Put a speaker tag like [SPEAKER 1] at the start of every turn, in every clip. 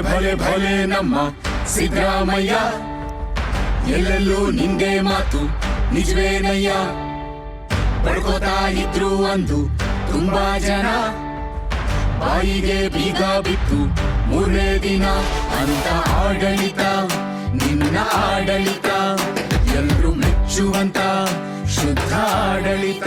[SPEAKER 1] ಭಲೆ ಭಲೆ ಭಲೆ ನಮ್ಮ ಸಿದ್ದರಾಮಯ್ಯ. ಎಲ್ಲೆಲ್ಲೂ ನಿಂಗೆ ಮಾತು ನಿಜವೇನಯ್ಯ? ಪಡ್ಕೋತಾ ಇದ್ರು ಅಂದು ತುಂಬಾ ಜನ. ಬಾಯಿಗೆ ಬೀಗ ಬಿತ್ತು ಮೂರನೇ ದಿನ ಅಂತ ಆಡಳಿತ, ನಿನ್ನ ಆಡಳಿತ. ಎಲ್ರು ಮೆಚ್ಚುವಂತ ಶುದ್ಧ ಆಡಳಿತ.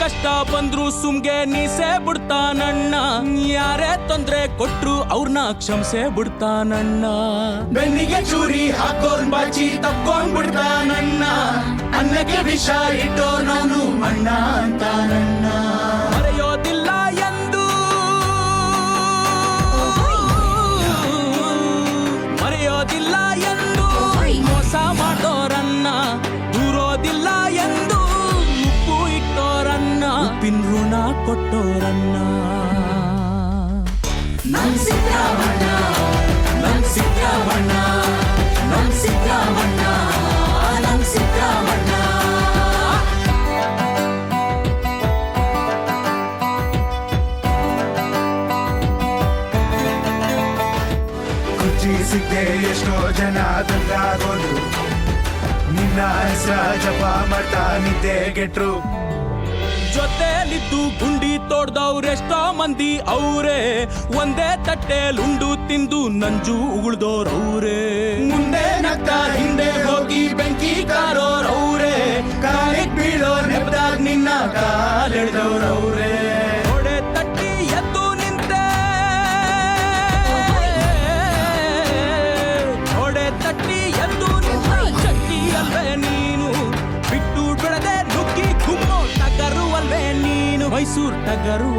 [SPEAKER 2] ಕಷ್ಟ ಬಂದ್ರು ಸುಮ್ಗೆ ನೀಸೆ ಬಿಡ್ತಾನಣ್ಣ. ಯಾರೇ ತೊಂದ್ರೆ ಕೊಟ್ರು ಅವ್ರನ್ನ ಕ್ಷಮಸೆ ಬಿಡ್ತಾನಣ್ಣ.
[SPEAKER 1] ಬೆನ್ನಿಗೆ ಚೂರಿ ಹಾಕೋನ್ ಬಾಚಿ ತಕ್ಕೊಂಡ್ ಬಿಡ್ತಾನಣ್ಣ ಅನ್ನಕ್ಕೆ ವಿಷ ಇಟ್ಟೋರ್ನವನು ಅಣ್ಣ ಅಂತಾನಣ್ಣ.
[SPEAKER 2] ಕೊಟ್ಟೋರನ್ನ.
[SPEAKER 1] ನಮ್ ಸಿದ್ದರಾಮಣ್ಣ ನಮ್ ಸಿದ್ದರಾಮಣ್ಣ ನಮ್ ಸಿದ್ದರಾಮಣ್ಣ ನಮ್ ಸಿದ್ದರಾಮಣ್ಣ
[SPEAKER 3] ಕುರ್ಚಿ ಸಿಗ್ದೆ ಎಷ್ಟೋ ಜನ ದಂಗಾಗೋದು ನಿನ್ನ ಹೆಸರ ಜಪ ಮಾಡ್ತಾ ನಿದ್ದೆ ಗೆಟ್ರು.
[SPEAKER 2] ಜೊತೆಲಿದ್ದು ಗುಂಡಿ ತೋಡ್ದವ್ರೆಷ್ಟೋ ಮಂದಿ ಅವ್ರೆ. ಒಂದೇ ತಟ್ಟೆಲುಂಡು ತಿಂದು ನಂಜು ಉಗುಳ್ದೋರವ್ರೆ
[SPEAKER 1] ಮುಂದೆ ನಕ್ಕ ಹಿಂದೆ ಹೋಗಿ ಬೆಂಕಿ ಕಾರೋರವ್ರೆ ಕಾಲಿಗೆ ಬೀಳೋ ನೆಪದಾಗ ನಿನ್ನ ಕಾಲೆಳ್ದವ್ರವ್ರೆ
[SPEAKER 2] ಮೈಸೂರು